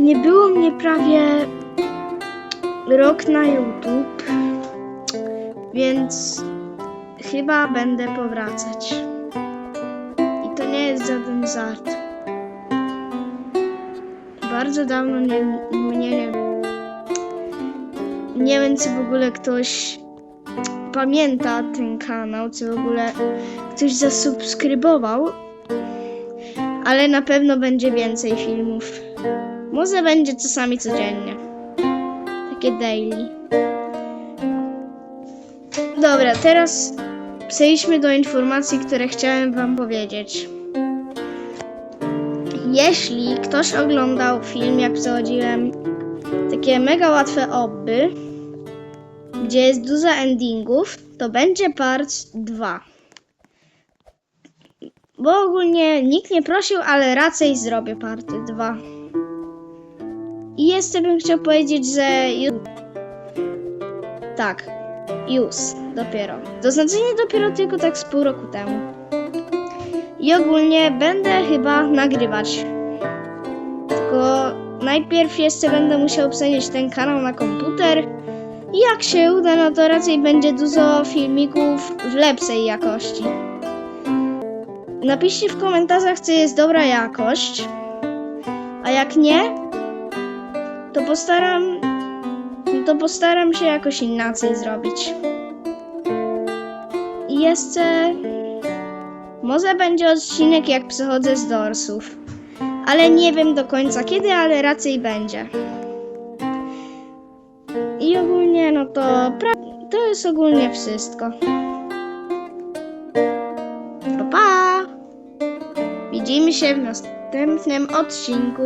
Nie było mnie prawie rok na YouTube, więc chyba będę powracać. I to nie jest żaden żart. Bardzo dawno nie, mnie nie, nie wiem, czy w ogóle ktoś pamięta ten kanał, czy w ogóle ktoś zasubskrybował, ale na pewno będzie więcej filmów. Może będzie czasami codziennie. Takie daily. Dobra, teraz przejdźmy do informacji, które chciałem Wam powiedzieć. Jeśli ktoś oglądał film, jak przechodziłem takie mega łatwe obby, gdzie jest dużo endingów, to będzie part 2. Bo ogólnie nikt nie prosił, ale raczej zrobię party 2. I jeszcze bym chciał powiedzieć, że tak, już, dopiero. To znaczy nie dopiero tylko tak z pół roku temu. I ogólnie będę chyba nagrywać. Tylko najpierw jeszcze będę musiał przenieść ten kanał na komputer. Jak się uda, no to raczej będzie dużo filmików w lepszej jakości. Napiszcie w komentarzach, czy jest dobra jakość. A jak nie, to postaram. To postaram się jakoś inaczej zrobić. I jeszcze. Może będzie odcinek, jak przechodzę z dorsów. Ale nie wiem do końca kiedy, ale raczej będzie. I ogólnie, no to. To jest ogólnie wszystko. Pa, pa! Widzimy się w następnym odcinku.